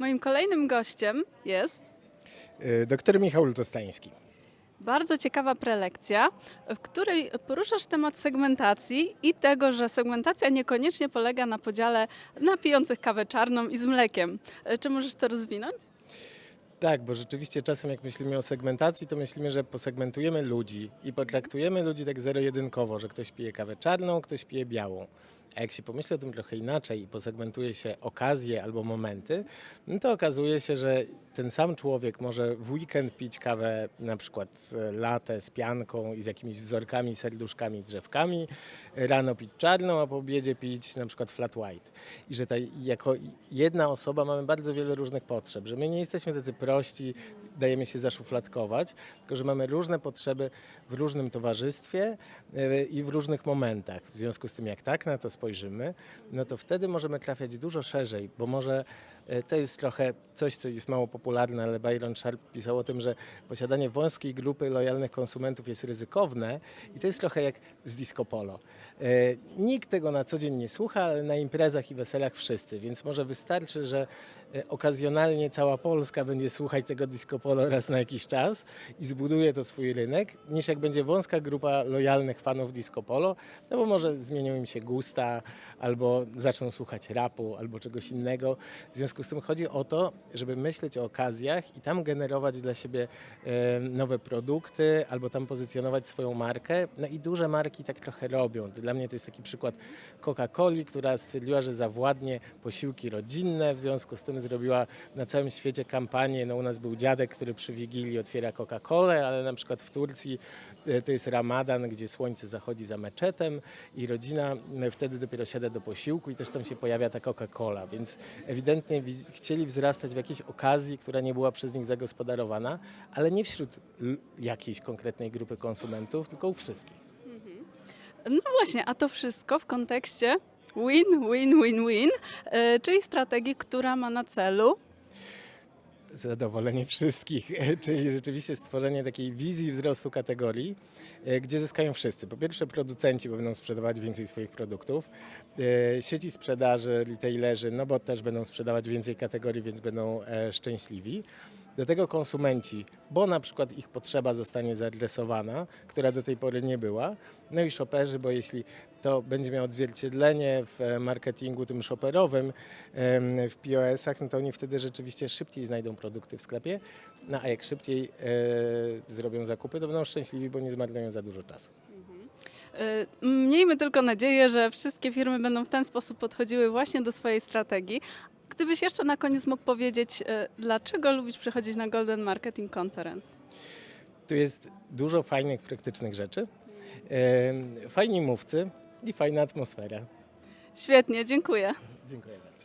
Moim kolejnym gościem jest Y, Doktor Michał Lutostański. bardzo ciekawa prelekcja, w której poruszasz temat segmentacji i tego, że segmentacja niekoniecznie polega na podziale na pijących kawę czarną i z mlekiem. E, Czy możesz to rozwinąć? Tak, bo rzeczywiście czasem jak myślimy o segmentacji, to myślimy, że posegmentujemy ludzi i potraktujemy ludzi tak zero-jedynkowo, że ktoś pije kawę czarną, ktoś pije białą. A jak się pomyśli o tym trochę inaczej i posegmentuje się okazje albo momenty, no to okazuje się, że ten sam człowiek może w weekend pić kawę na przykład z latę z pianką i z jakimiś wzorkami, serduszkami, drzewkami, rano pić czarną, a po obiedzie pić na przykład flat white. I że ta, jako jedna osoba mamy bardzo wiele różnych potrzeb, że my nie jesteśmy tacy prości, dajemy się zaszufladkować, tylko że mamy różne potrzeby w różnym towarzystwie e, i w różnych momentach. W związku z tym, jak tak na to spojrzymy, no to wtedy możemy trafiać dużo szerzej, bo może to jest trochę coś, co jest mało popularne, ale Byron Sharp pisał o tym, że posiadanie wąskiej grupy lojalnych konsumentów jest ryzykowne i to jest trochę jak z disco polo. E, Nikt tego na co dzień nie słucha, ale na imprezach i weselach wszyscy, więc może wystarczy, że e, okazjonalnie cała Polska będzie słuchać tego disco polo raz na jakiś czas i zbuduje to swój rynek, niż jak będzie wąska grupa lojalnych fanów disco polo, no bo może zmienią im się gusta, albo zaczną słuchać rapu, albo czegoś innego. W związku z tym chodzi o to, żeby myśleć o okazjach i tam generować dla siebie e, nowe produkty, albo tam pozycjonować swoją markę. No i duże marki tak trochę robią. Dla mnie to jest taki przykład Coca-Coli, która stwierdziła, że zawładnie posiłki rodzinne, w związku z tym zrobiła na całym świecie kampanię. No u nas był dziadek, który przy Wigilii otwiera Coca-Colę, ale na przykład w Turcji e, to jest Ramadan, gdzie słońce zachodzi za meczetem i rodzina e, wtedy dopiero siada do posiłku i też tam się pojawia ta Coca-Cola, więc ewidentnie wi- chcieli wzrastać w jakiejś okazji, która nie była przez nich zagospodarowana, ale nie wśród jakiejś konkretnej grupy konsumentów, tylko u wszystkich. No właśnie, a to wszystko w kontekście win, win, win, win, e, czyli strategii, która ma na celu zadowolenie wszystkich, czyli rzeczywiście stworzenie takiej wizji wzrostu kategorii, e, gdzie zyskają wszyscy. Po pierwsze producenci, będą sprzedawać więcej swoich produktów, e, sieci sprzedaży, retailerzy, no bo też będą sprzedawać więcej kategorii, więc będą e, szczęśliwi. Do tego konsumenci, bo na przykład ich potrzeba zostanie zaadresowana, która do tej pory nie była. No i shoperzy, bo jeśli to będzie miało odzwierciedlenie w e, marketingu tym shopperowym, w POS-ach, no to oni wtedy rzeczywiście szybciej znajdą produkty w sklepie. No a jak szybciej e, zrobią zakupy, to będą szczęśliwi, bo nie zmarnują za dużo czasu. E, Miejmy tylko nadzieję, że wszystkie firmy będą w ten sposób podchodziły właśnie do swojej strategii. Gdybyś jeszcze na koniec mógł powiedzieć, e, dlaczego lubisz przychodzić na Golden Marketing Conference? Tu jest dużo fajnych, praktycznych rzeczy, em, fajni mówcy i fajna atmosfera. Świetnie, dziękuję. Dziękuję bardzo.